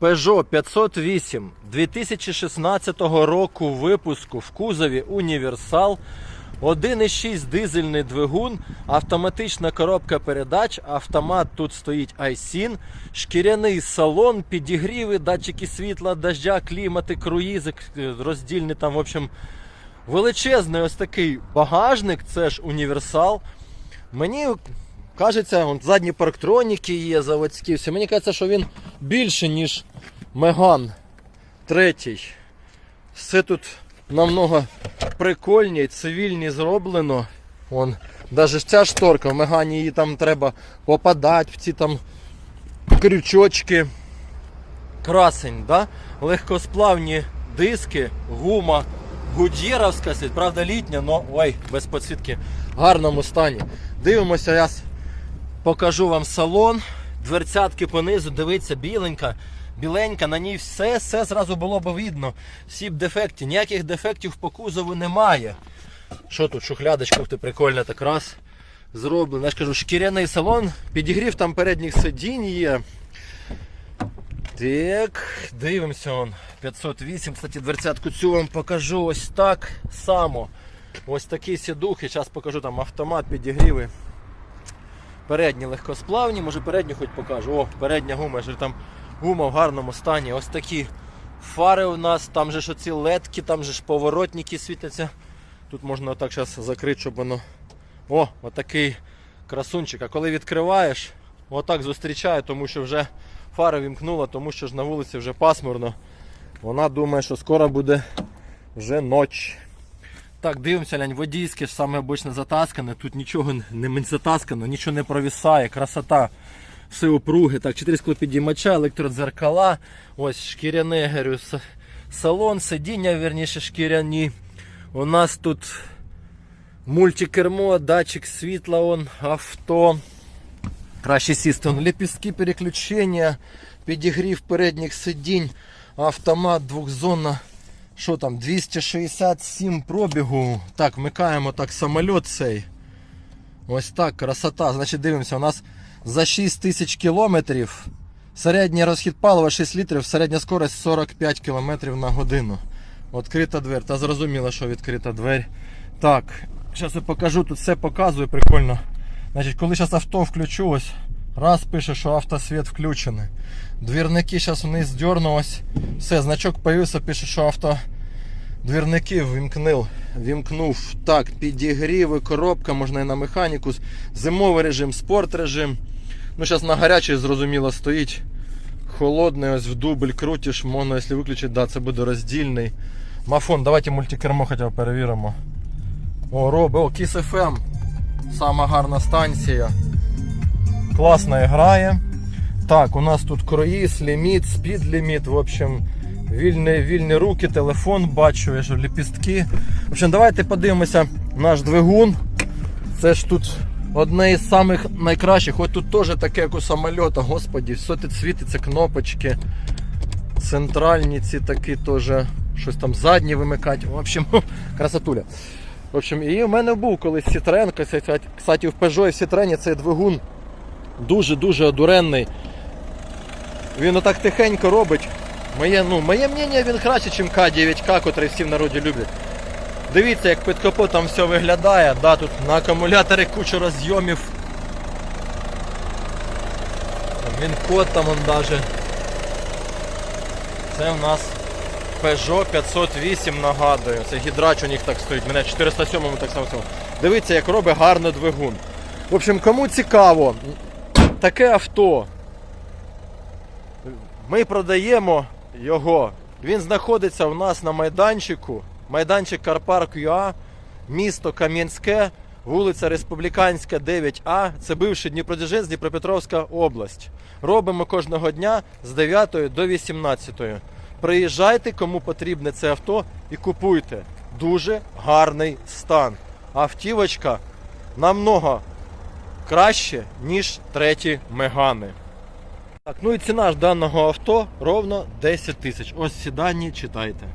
Peugeot 508 2016 року випуску в кузові Універсал. 1,6 дизельний двигун, автоматична коробка передач, автомат тут стоїть iSIN, шкіряний салон, підігріви, датчики світла, дождя, клімати, круїзи, к- роздільні там, в общем, величезний ось такий багажник, це ж універсал. Мені кажеться, он, задні парктроніки є заводські. Все. Мені кажеться, що він більше, ніж Меган третій. Все тут намного прикольні, цивільні зроблено. Вон, навіть ця шторка, в Мегані її там треба попадати в ці там крючочки. Красень, да? легкосплавні диски, гума, гудєровська, слід, правда літня, але ой, без підсвітки, в гарному стані. Дивимося, я покажу вам салон. Дверцятки понизу, дивіться, біленька, біленька, на ній все, все зразу було б видно. Всі б дефекти, ніяких дефектів по кузову немає. Що тут, шухлядочка, ти, прикольна так раз зроблено. Я ж кажу, шкіряний салон, підігрів там передніх сидінь є. Так, дивимося он. 508. Кстати, дверцятку цю вам покажу ось так само. Ось такі сідухи. Зараз покажу там автомат, підігріви. Передні легкосплавні, може передню хоч покажу. О, передня гума, ж там гума в гарному стані. Ось такі фари у нас, там же ж оці ледки, там же ж поворотники світяться. Тут можна отак зараз закрити, щоб воно. О, отакий красунчик. А коли відкриваєш, отак зустрічає, тому що вже фара вімкнула, тому що ж на вулиці вже пасмурно. Вона думає, що скоро буде вже ноч. Так, дивимося, лянь, водійське ж саме обично затаскане. Тут нічого не затаскано, нічого не провісає, красота. Все упруги. Так, 4 склопідіймача, електродзеркала. Ось шкіряне, говорю, салон, сидіння, верніше, шкіряні. У нас тут мультикермо, датчик світла, он, авто. Краще сісти. Лепістки переключення, підігрів передніх сидінь, автомат двохзонна. Що там, 267 пробігу. Так, вмикаємо так самоліт цей. Ось так, красота. Значить, дивимося, у нас за 6 тисяч кілометрів. Середній розхід палива 6 літрів, середня скорость 45 км на годину. Відкрита двері. Та зрозуміло, що відкрита двері. Так, зараз я покажу, тут все показує прикольно. Значить, коли зараз авто включу, ось, раз пише, що автосвіт включений. Двірники зараз вниз дерну, ось. Все, значок появився, пише, що авто. Двірники вімкнув. Вімкнув. Так, підігріви, коробка, можна і на механіку. Зимовий режим, спорт режим. Ну, зараз на гарячий, зрозуміло, стоїть. Холодний, ось в дубль крутиш, моно, якщо виключити, да, це буде роздільний. Мафон, давайте мультикермо хоча б перевіримо. О, робить, о, Kiss FM. Сама гарна станція. Класно грає. Так, у нас тут круїз, ліміт, спід ліміт, в общем, вільні, вільні руки, телефон бачу, я ж ліпістки. В общем, давайте подивимося наш двигун. Це ж тут одне із самих найкращих. Хоч тут теж таке, як у самольота, господі, все тут світиться, кнопочки. Центральні ці такі теж, щось там задні вимикати. В общем, красотуля. В общем, і в мене був колись Citroen, кстати, в Peugeot і в Citroen цей двигун дуже-дуже одуренний. Він отак тихенько робить. Моє, ну, моє мнення він краще, ніж К9К, котрий всі в народі люблять. Дивіться, як під капотом все виглядає. Да, тут на акумуляторі куча розйомів. Він код там он даже. Це в нас Peugeot 508 нагадую. Це гідрач у них так стоїть. Мене 407 так само. Дивіться, як робить гарно двигун. В общем, кому цікаво, таке авто. Ми продаємо його. Він знаходиться у нас на майданчику. Майданчик Карпарк ЮА, місто Кам'янське, вулиця Республіканська, 9А. Це бивший Дніпродзержинськ, Дніпропетровська область. Робимо кожного дня з 9 до 18. Приїжджайте, кому потрібне це авто, і купуйте. Дуже гарний стан. Автівочка намного краще, ніж треті мегани. Так, ну і ціна ж даного авто ровно 10 тисяч. Ось ці дані читайте.